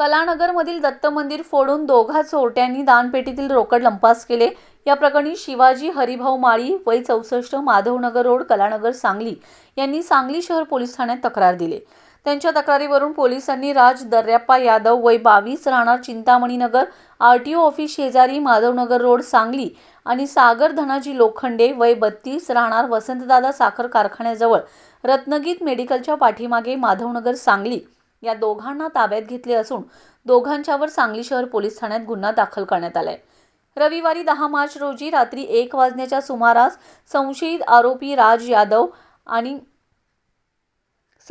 कलानगरमधील दत्त मंदिर फोडून दोघा चोरट्यांनी दानपेटीतील रोकड लंपास केले. या प्रकरणी शिवाजी हरिभाऊ माळी वय चौसष्ट माधवनगर रोड कलानगर सांगली यांनी सांगली शहर पोलीस ठाण्यात तक्रार दिली. त्यांच्या तक्रारीवरून पोलिसांनी राज दर्याप्पा यादव वय बावीस राहणार Chintamaninagar R T O office शेजारी माधवनगर रोड सांगली आणि सागर धनाजी लोखंडे वय बत्तीस राहणार वसंतदादा साखर कारखान्याजवळ रत्नगीत मेडिकलच्या पाठीमागे माधवनगर सांगली. या दोघांना ताब्यात घेतले असून दोघांच्यावर सांगली शहर पोलीस ठाण्यात गुन्हा दाखल करण्यात आलाय. रविवारी दहा मार्च रोजी रात्री एक वाजण्याच्या सुमारास संशयित आरोपी राज यादव आणि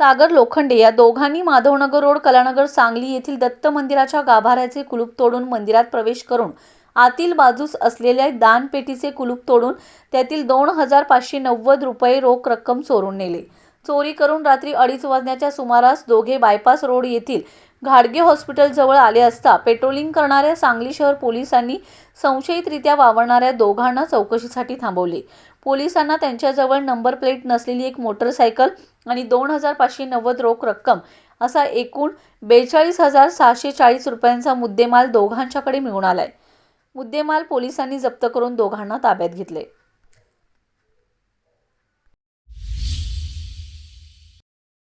सागर लोखंडे या दोघांनी माधवनगर रोड कलानगर सांगली येथील दत्त मंदिराच्या गाभाऱ्याचे कुलूप तोडून मंदिरात प्रवेश करून आतील बाजूस असलेल्या दानपेटीचे कुलूप तोडून त्यातील दोन हजार पाचशे नव्वद रुपये रोख रक्कम चोरून नेले. चोरी करून रात्री अडीच वाजण्याच्या सुमारास दोघे बायपास रोड येथील घाडगे हॉस्पिटलजवळ आले असता पेट्रोलिंग करणाऱ्या सांगली शहर पोलिसांनी संशयितरित्या वावरणाऱ्या दोघांना चौकशीसाठी थांबवले. पोलिसांना त्यांच्याजवळ नंबर प्लेट नसलेली एक मोटरसायकल आणि दोन हजार पाचशे नव्वद रोख रक्कम असा एकूण बेचाळीस हजार सहाशे चाळीस रुपयांचा मुद्देमाल दोघांच्याकडे मिळून आलाय. मुद्देमाल पोलिसांनी जप्त करून दोघांना ताब्यात घेतले